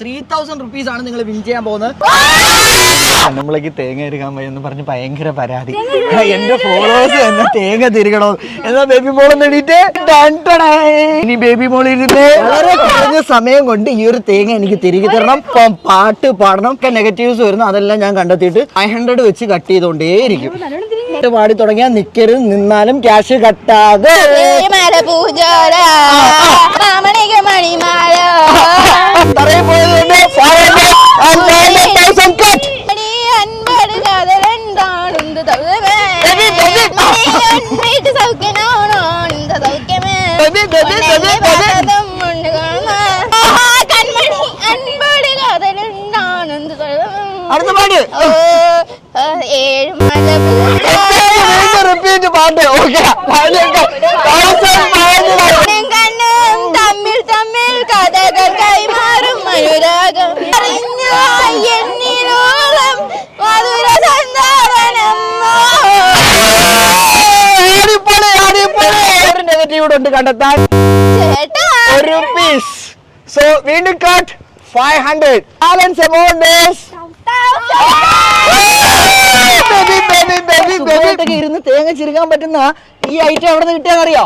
Three thousand rupees ആണ് നിങ്ങൾ win ചെയ്യാൻ പോകുന്നത്. നമ്മളേക്ക് തേങ്ങ എടുക്കാൻ പോയി എന്ന് പറഞ്ഞ് ഭയങ്കര പരാതി. എന്റെ ഫോളോവേഴ്സ് തന്നെ തേങ്ങ തിരികണോ? എന്നാ ബേബി മോൾ നേടിയിട്ട് ഇനി ബേബി മോൾ ഇരുന്ന് വളരെ കുറഞ്ഞ സമയം കൊണ്ട് ഈ ഒരു തേങ്ങ എനിക്ക് തിരികെ തരണം. ഇപ്പം പാട്ട് പാടണം. ഒക്കെ നെഗറ്റീവ്സ് വരുന്നു. അതെല്ലാം ഞാൻ കണ്ടെത്തിയിട്ട് ഫൈവ് ഹൺഡ്രഡ് വെച്ച് കട്ട് ചെയ്തുകൊണ്ടേയിരിക്കും പാട്ട് പാടി തുടങ്ങിയാൽ നിക്കരുത്. നിന്നാലും ക്യാഷ് കട്ടാതെ അടുത്ത പാട്ട്. ഏഴ് പാട്ട്. ഓക്കെ. നെഗറ്റീവ് ഉണ്ട് കണ്ടെത്താൻ. ഒരു പീസ് സോ വീണ്ടും cut five hundred balance amount ഇരുന്ന് തേങ്ങ ചിരുകാൻ പറ്റുന്ന ഈ ഐറ്റം എവിടെ നിന്ന് കിട്ടിയാന്നറിയോ